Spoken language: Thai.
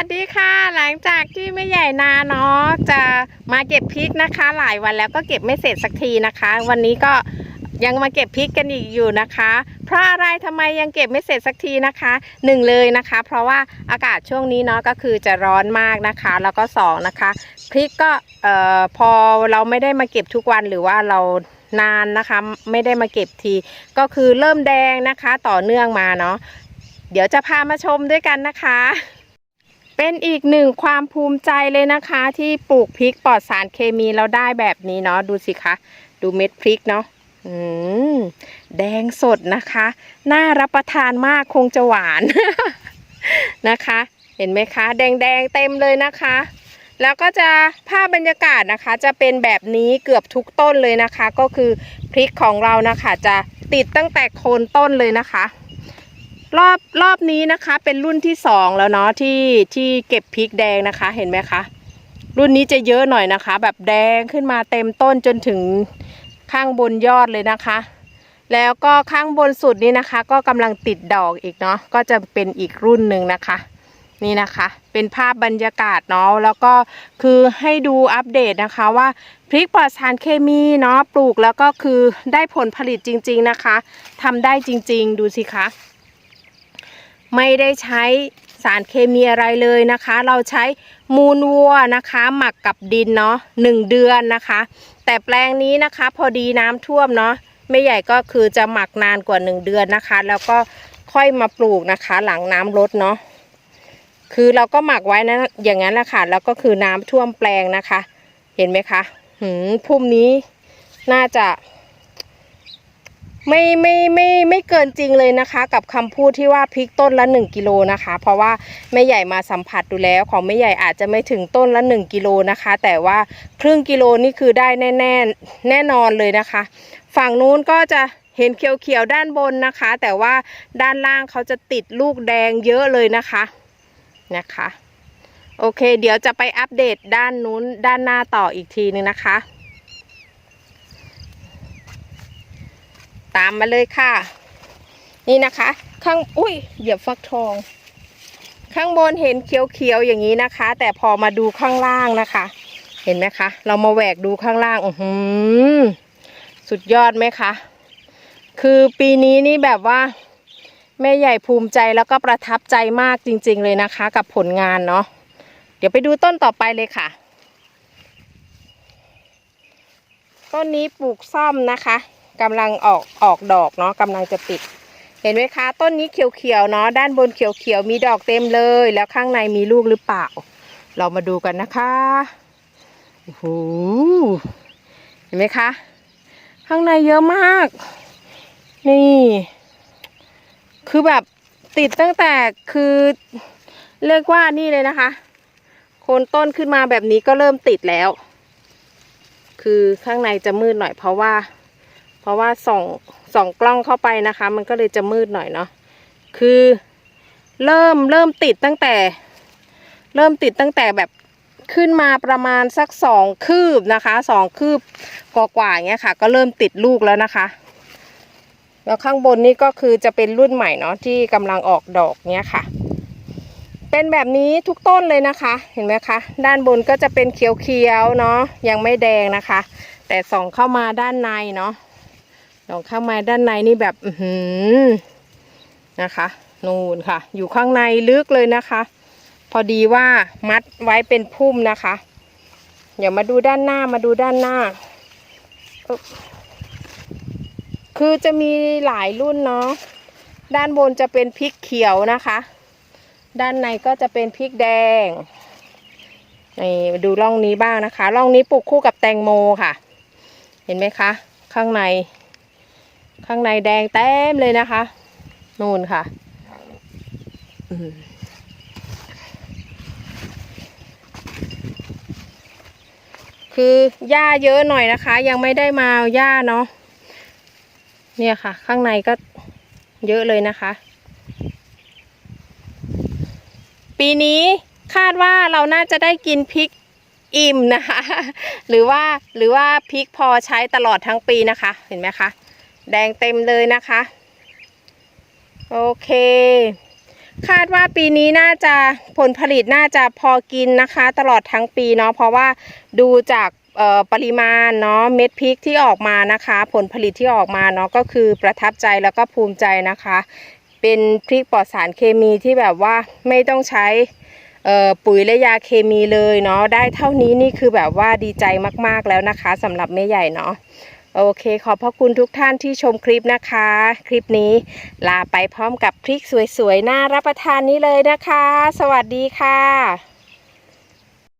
วัสดีค่ะ หลังจากที่ไม่ใหญ่นาเนาะจะมาเก็บพริกนะคะ หลายวันแล้วก็เก็บไม่เสร็จสักทีนะคะ วันนี้ก็ยังมาเก็บพริกกันอีกอยู่นะคะ เพราะอะไรทำไมยังเก็บไม่เสร็จสักทีนะคะหนึ่งเลยนะคะ เพราะว่าอากาศช่วงนี้เนาะก็คือจะร้อนมากนะคะ แล้วก็สองนะคะพริกก็เอ่อพอเราไม่ได้มาเก็บทุกวันหรือว่าเรานานนะคะไม่ได้มาเก็บที ก็คือเริ่มแดงนะคะต่อเนื่องมาเนาะเดี๋ยวจะพามาชมด้วยกันนะคะ เป็นอีกหนึ่งความภูมิใจเลยนะคะ ที่ปลูกพริกปลอดสารเคมีแล้วได้แบบนี้เนาะดูสิคะดูเม็ดพริกเนาะอืมแดงสดนะคะ น่ารับประทานมากคงจะหวานนะคะ เห็นไหมคะ แดงๆเต็มเลยนะคะ แล้วก็จะภาพบรรยากาศนะคะ จะเป็นแบบนี้เกือบทุกต้นเลยนะคะ ก็คือพริกของเรานะคะ จะติดตั้งแต่โคนต้นเลยนะคะ รอบรอบนี้นะคะ เป็นรุ่นที่สองแล้วเนาะที่ที่เก็บพริกแดงนะคะ เห็นไหมคะรุ่นนี้จะเยอะหน่อยนะคะ แบบแดงขึ้นมาเต็มต้นจนถึงข้างบนยอดเลยนะคะ แล้วก็ข้างบนสุดนี้นะคะ ก็กำลังติดดอกอีกเนาะก็จะเป็นอีกรุ่นหนึ่งนะคะ นี่นะคะ เป็นภาพบรรยากาศเนาะแล้วก็คือให้ดูอัปเดตนะคะว่าพริกปลอดสารเคมีเนาะปลูกแล้วก็คือได้ผลผลิตจริง ๆนะคะทำได้จริง ๆ ดูสิคะ ไม่ได้ใช้สารเคมีอะไรเลยนะคะ เราใช้มูลวัวนะคะ หมักกับดินเนาะหนึ่งเดือนนะคะ แต่แปลงนี้นะคะ พอดีน้ำท่วมเนาะไม่ใหญ่ก็คือจะหมักนานกว่าหนึ่งเดือนนะคะ แล้วก็ค่อยมาปลูกนะคะ หลังน้ำลดเนาะคือเราก็หมักไว้นะอย่างนั้นแหละค่ะ แล้วก็คือน้ำท่วมแปลงนะคะ เห็นไหมคะหืมพุ่มนี้น่าจะ ไม่ไม่ไม่ไม่เกินจริงเลยนะคะ กับคำพูดที่ว่าพริกต้นละ 1กิโลนะคะ เพราะว่าแม่ใหญ่มาสัมผัสดูแล้วของแม่ใหญ่อาจจะไม่ถึงต้นละ 1กิโลนะคะ แต่ว่าครึ่งกิโลนี่คือได้แน่แน่แน่นอนเลยนะคะ ฝั่งนู้นก็จะเห็นเขียวๆด้านบนนะคะ แต่ว่าด้านล่างเขาจะติดลูกแดงเยอะเลยนะคะนะคะ โอเค เดี๋ยวจะไปอัปเดตด้านนู้นด้านหน้าต่ออีกทีนึงนะคะ ตามมาเลยค่ะ นี่นะคะ ข้างอุ้ยเหยียบฟักทอง ข้างบนเห็นเขียวๆอย่างนี้นะคะ แต่พอมาดูข้างล่างนะคะ เห็นไหมคะ เรามาแหวกดูข้างล่างอือหือสุดยอดไหมคะ คือปีนี้นี่แบบว่าแม่ใหญ่ภูมิใจแล้วก็ประทับใจมากจริง ๆ เลยนะคะ กับผลงานเนาะเดี๋ยวไปดูต้นต่อไปเลยค่ะ ต้นนี้ปลูกซ่อมนะคะ กำลังออกออกดอกเนาะกำลังจะติด เห็นไหมคะ ต้นนี้เขียวๆเนาะด้านบนเขียวๆมีดอกเต็มเลย แล้วข้างในมีลูกหรือเปล่า เรามาดูกันนะคะโอ้โหเห็นไหมคะ ข้างในเยอะมาก นี่ คือแบบติดตั้งแต่คือเรียกว่านี่เลยนะคะ โคนต้นขึ้นมาแบบนี้ก็เริ่มติดแล้ว คือข้างในจะมืดหน่อยเพราะว่า ราะว่าส่องส่องกล้องเข้าไปนะคะ มันก็เลยจะมืดหน่อยเนาะคือเริ่มเริ่มติดตั้งแต่ เริ่มติดตั้งแต่แบบขึ้นมาประมาณสักสองคืบนะคะสองคืบกว่าๆอย่างเงี้ยค่ะ ก็เริ่มติดลูกแล้วนะคะ แล้วข้างบนนี่ก็คือจะเป็นรุ่นใหม่เนาะที่กำลังออกดอกเนี้ยค่ะ เป็นแบบนี้ทุกต้นเลยนะคะ เห็นไหมคะ ด้านบนก็จะเป็นเขียวๆเนาะยังไม่แดงนะคะ แต่ส่องเข้ามาด้านในเนาะ ส่องเข้ามาด้านในนี่แบบอือหือนะคะนูนค่ะ อยู่ข้างในลึกเลยนะคะ พอดีว่ามัดไว้เป็นพุ่มนะคะเดี๋ยวมาดูด้านหน้ามาดูด้านหน้า คือจะมีหลายรุ่นเนาะด้านบนจะเป็นพริกเขียวนะคะ ด้านในก็จะเป็นพริกแดงนี่ดูร่องนี้บ้างนะคะร่องนี้ปลูกคู่กับแตงโมค่ะ เห็นไหมคะ ข้างใน ข้างในแดงเต็มเลยนะคะ นู่นค่ะคือหญ้าเยอะหน่อยนะคะ ยังไม่ได้มาหญ้าเนาะเนี่ยค่ะ ข้างในก็เยอะเลยนะคะ ปีนี้คาดว่าเราน่าจะได้กินพริกอิ่มนะคะ หรือว่าหรือว่าพริกพอใช้ตลอดทั้งปีนะคะ เห็นไหมคะ แดงเต็มเลยนะคะ โอเค คาดว่าปีนี้น่าจะผลผลิตน่าจะพอกินนะคะ ตลอดทั้งปีเนาะเพราะว่าดูจากปริมาณเนาะเม็ดพริกที่ออกมานะคะ ผลผลิตที่ออกมาเนาะก็คือประทับใจแล้วก็ภูมิใจนะคะ เป็นพริกปลอดสารเคมีที่แบบว่าไม่ต้องใช้ปุ๋ยและยาเคมีเลยเนาะได้เท่านี้นี่คือแบบว่าดีใจมากๆแล้วนะคะสำหรับแม่ใหญ่เนาะ โอเค ขอบพระคุณทุกท่านที่ชมคลิปนะคะ คลิปนี้ลาไปพร้อมกับพริกสวยๆน่ารับประทานนี้เลยนะคะ สวัสดีค่ะ